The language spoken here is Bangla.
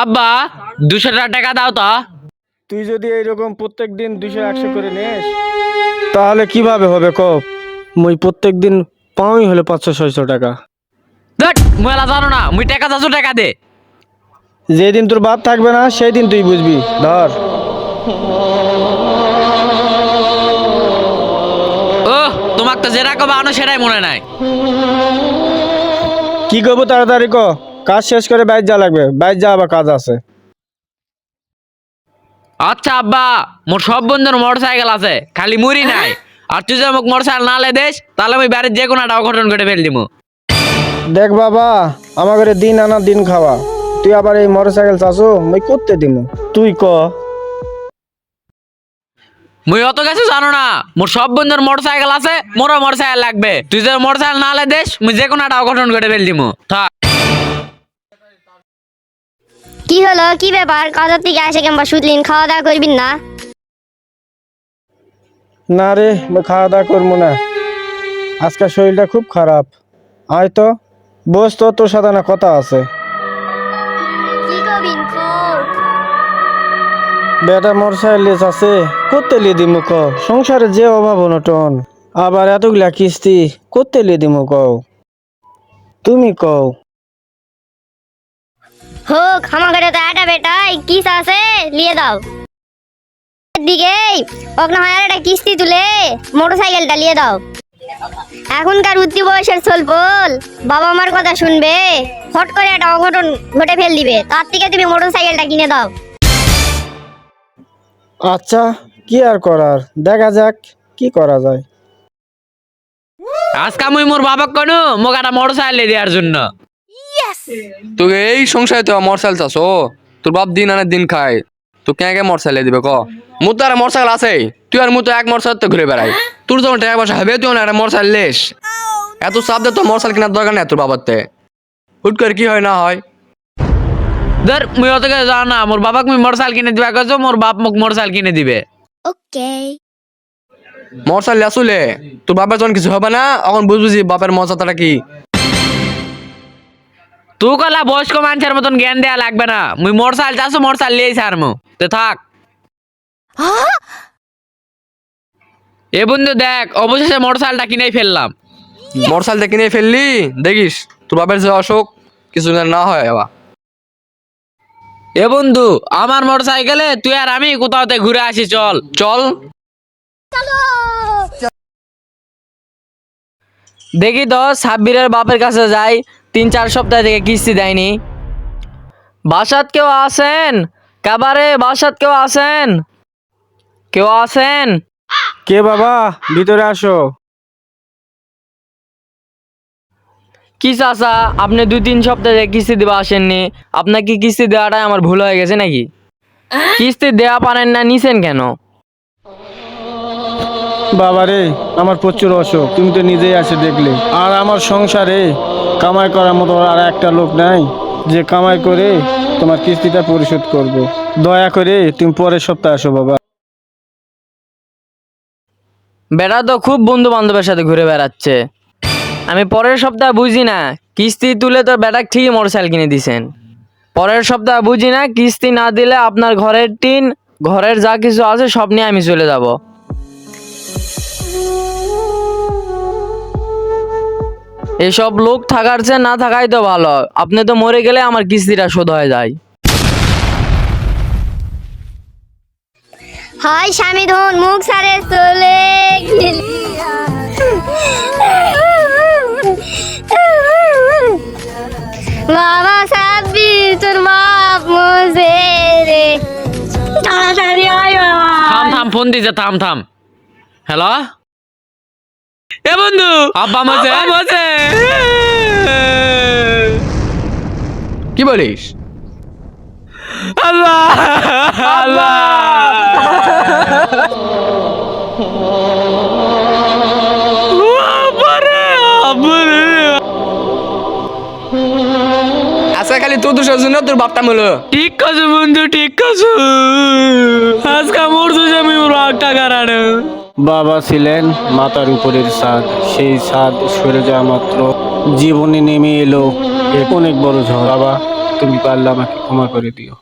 আব্বা দুশো টাকা দাও তো। তুই যদি এইরকম প্রত্যেক দিন দুশো একশো করে নিস তাহলে কীভাবে হবে কপ মুই প্রত্যেক দিন পাওই হলে পাঁচশো ছয়শো টাকা। দেখ মেলা জানো না মুই টাকা চারশো টাকা দে। যেদিন তোর বাপ থাকবে না সেই দিন তুই বুঝবি। ধর। ও তোমাক তো যেটা কবে আনো সেটাই মনে নাই। কি করব তাড়াতাড়ি ক? কাজ শেষ করে বাইর যা লাগবে। বাইর যা আবার কাজ আছে। আচ্ছা আব্বা মোর সব বন্ধুর মোটর সাইকেল আছে খালি মুড়ি নাই। আর তুই যদি মোক মোটর সাইকেল না লে দেস তাহলে আমি বাড়ির যে কোনো একটা অঘটন ঘটে ফেল দিমু। দেখ বাবা আমার ঘরে দিন আনা দিন খাওয়া। তুই আবার এই মোটর সাইকেল চাষো মুই করতে দিমু। তুই ক? মুই অত কিছু জানো না। মোর সব বন্ধুর মোটর সাইকেল আছে মোরও মোটর সাইকেল লাগবে। তুই যদি মোটর সাইকেল না লে দেস মুই যে কোনো একটা অঘটন ঘটে ফেল দিমু। থাক। কি হলো? কি ব্যাপার? কাজের থেকে আসে কিংবা সুতলিন খাওয়া দাওয়া করবিন না? না রে খাওয়া দাওয়া করব না। আজকাল শরীরটা খুব খারাপ। আয় তো বস তো তোর সাথে না কথা আছে। বেটা মোটর সাইকেল আছে করতে লিয়ে দিমু ক। সংসারে যে অভাব অনটন। আবার এতগুলা কিস্তি করতে লিয়ে দিমু কও। তুমি কও। হোক আমার ঘরে তো একটা বেটাই কিস আছে নিয়ে দাও। দিকে ওখানে হয় একটা কিস্তি তুলে মোটর সাইকেলটা নিয়ে দাও। এখনকার উত্তি বয়সের সোলপোল বাবা মার কথা শুনবে হট করে একটা অঘটন ঘটে ফেল দিবে তার থেকে তুমি মোটর সাইকেলটা কিনে দাও। আচ্ছা কি আর করার? দেখা যাক কি করা যায়। আজকে মুই মোর বাবাক কনু মোক একটা মোটর সাইকেল দেওয়ার জন্য। তোকে এই সংসারে তো মোটরসাইকেল চাষ তোর বাপ দিন আনে দিন খায়। তো কে কে মোটরসাইকেল দিবে ক? মুর তো আর মোটরসাইকেল আছে তুই আর মুই তো এক মোটরসাইকেল তো ঘুরে বেড়াই। তোর যখন টাকা পয়সা হবে তুই একটা মোটরসাইকেল লেস। এত চাপ দে তো মোটরসাইকেল কেনার দরকার নেই তোর বাবাতে হুট করে কি হয় না হয়? ধর মুই অত কিছু জানো না মোর বাবাক মুই মোটর কিনে দিবা কইছো মোর বাপ মোক মোটর কিনে দিবে। ওকে মোটরসাইকেল আসলে তোর বাপের যখন কিছু হবে না এখন বুঝবি বাপের মজাটা কি। তুই কলা বয়স্ক মানুষের মতন জ্ঞান দেয়া লাগবে না মুই চাচ্ছ মোটর সাইকেল লিয়েই ছাড়মু তো থাক এ বন্ধু দেখ অবশেষে মোটর সাইকেলটা কিনেই ফেললাম মোটরসাইকেল কিনে ফেললি দেখিস তোর বাপের যে অসুখ কিছু যেন না হয় আবার এ বন্ধু আমার মোটর সাইকেলে তুই আর আমি কোথাওতে ঘুরে আসি চল চল দেখি তো সাব্বিরের বাপের কাছে যাই তিন চার সপ্তাহ থেকে কিস্তি দেয়নি। বাসাত কেউ আসেন কাবারে বাসাত কেউ আসেন কেউ আসেন কে বাবা? ভিতরে আসো। কি চাচা আপনি দুই তিন সপ্তাহ থেকে কিস্তি দেওয়া আসেননি। আপনাকে কিস্তি দেওয়াটাই আমার ভুল হয়ে গেছে নাকি? কিস্তি দেওয়া পারেন না নিছেন কেন? বাবারে আমার প্রচুর অসুখ। তুমি তো নিজেই আসে দেখলে। আর আমার সংসারে কামাই করার মতো আর একটা লোক নাই। যে কামাই করে তোমার কিস্তিটা পরিশোধ করব। দয়া করে তুমি পরের সপ্তাহে আসো বাবা। বেটা তো খুব বন্ধু বান্ধবের সাথে ঘুরে বেড়াচ্ছে। আমি পরের সপ্তাহে বুঝি না, কিস্তি তুলে তো বেটা ঠিকই মোটরসাইকেল কিনে দিছেন। পরের সপ্তাহে বুঝি না, কিস্তি না দিলে আপনার ঘরের টিন, ঘরের যা কিছু আছে সব নিয়ে আমি চলে যাব। এসব লোক থাকার চেয়ে না থাকাই তো ভালো। আপনি তো মরে গেলে আমার কিস্তিটা শোধ হয়ে যায়। হাই স্বামী ধন মুখ সারে চলে গেলি। বাবা সাব্বি তোর বাপ মজে রে। তাড়াতাড়ি আয় বাবা। থাম থাম ফোন দিছে থাম থাম। হ্যালো এ বন্ধু আব্বা মাঝে কি বলিস? আল্লাহ! আল্লাহ! আব্বারে, আব্বারে। আজকে খালি তোর দোষের জন্য তোর বাপটা মূল্য ঠিক কাছে বন্ধু ঠিক কাছে আজকে মরছো যে আমি ওর একটা কারণে বাবা ছিলেন মাথার উপরের ছাদ। সেই ছাদ সরে যাওয়া মাত্র জীবনে নেমে এলো। এক অনেক বড় ঝড়। বাবা তুমি পারলে আমাকে ক্ষমা করে দিও।